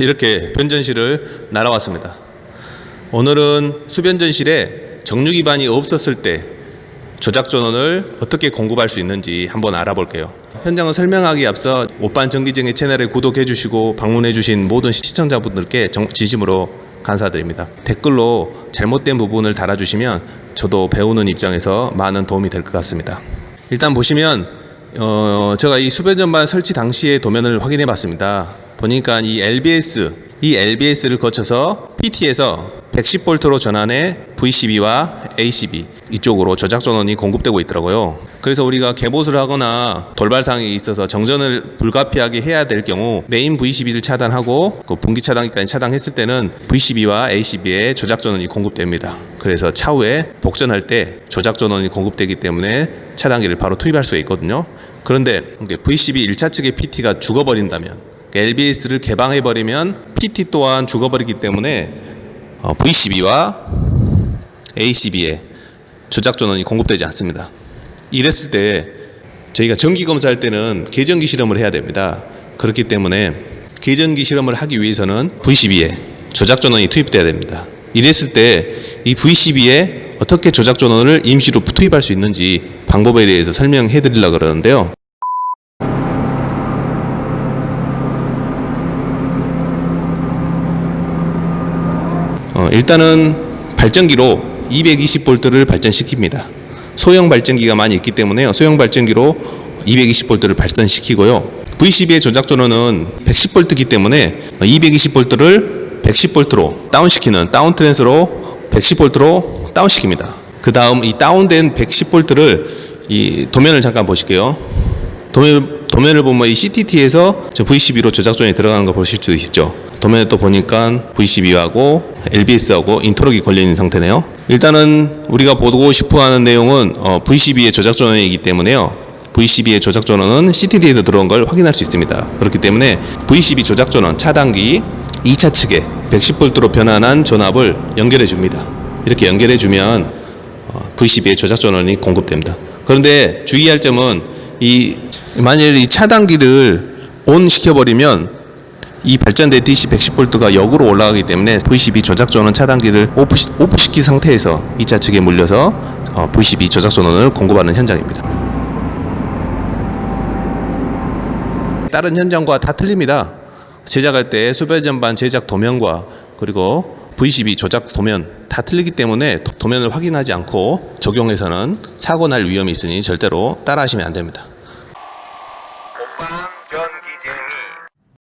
이렇게 변전실을 날아왔습니다. 오늘은 수변전실에 정류 기반이 없었을 때 조작 전원을 어떻게 공급할 수 있는지 한번 알아볼게요. 현장을 설명하기 앞서 오빤 전기쟁이 채널에 구독해 주시고 방문해 주신 모든 시청자분들께 정- 진심으로 감사드립니다. 댓글로 잘못된 부분을 달아주시면 저도 배우는 입장에서 많은 도움이 될 것 같습니다. 일단 보시면 어, 제가 이 수변 전반 설치 당시의 도면을 확인해 봤습니다. 보니까 이 LBS, 이 LBS를 거쳐서 PT에서 110V로 전환해 VCB와 ACB 이쪽으로 저작 전원이 공급되고 있더라고요. 그래서 우리가 개보수를 하거나 돌발상이 있어서 정전을 불가피하게 해야 될 경우 메인 VCB를 차단하고 그 분기 차단기까지 차단했을 때는 VCB와 ACB에 조작 전원이 공급됩니다. 그래서 차후에 복전할 때 조작 전원이 공급되기 때문에 차단기를 바로 투입할 수가 있거든요. 그런데 VCB 1차 측의 PT가 죽어버린다면 LBS를 개방해버리면 PT 또한 죽어버리기 때문에 어, VCB와 ACB에 조작 전원이 공급되지 않습니다. 이랬을 때 저희가 전기 검사할 때는 계전기 실험을 해야 됩니다. 그렇기 때문에 계전기 실험을 하기 위해서는 VCB에 조작 전원이 투입돼야 됩니다. 이랬을 때 이 VCB에 어떻게 조작 전원을 임시로 투입할 수 있는지 방법에 대해서 설명해 드리려고 그러는데요. 어, 일단은 발전기로 220V를 발전시킵니다. 소형 발전기가 많이 있기 때문에요. 소형 발전기로 220V를 발전시키고요. VCB의 조작 전원은 110V이기 때문에 220V를 110V로 다운시키는 다운 트랜스로 110V로 다운시킵니다. 그 다음 이 다운된 110V를 이 도면을 잠깐 보실게요. 도면, 도면을 보면 이 CTT에서 VCB로 조작 전원이 들어가는 거 보실 수 있죠. 도면에 또 보니까 VCB하고 LBS하고 인터럭이 걸려 있는 상태네요. 일단은 우리가 보고 싶어 하는 내용은 어, VCB의 조작 전원이기 때문에요. VCB의 조작 전원은 CTT에 들어온 걸 확인할 수 있습니다. 그렇기 때문에 VCB 조작 전원 차단기 2차 측에 110V로 변환한 전압을 연결해 줍니다. 이렇게 연결해 주면 어, VCB의 조작 전원이 공급됩니다. 그런데 주의할 점은 이 만일 이 차단기를 온 시켜버리면 이 발전된 DC 110V가 역으로 올라가기 때문에 VCB 조작 전원 차단기를 오프, 오프시킨 상태에서 2차 측에 물려서 어, VCB 조작 전원을 공급하는 현장입니다. 다른 현장과 다 틀립니다. 제작할 때 수별 전반 제작 도면과 그리고 VCB 조작 도면 다 틀리기 때문에 도- 도면을 확인하지 않고 적용해서는 사고 날 위험이 있으니 절대로 따라하시면 안 됩니다.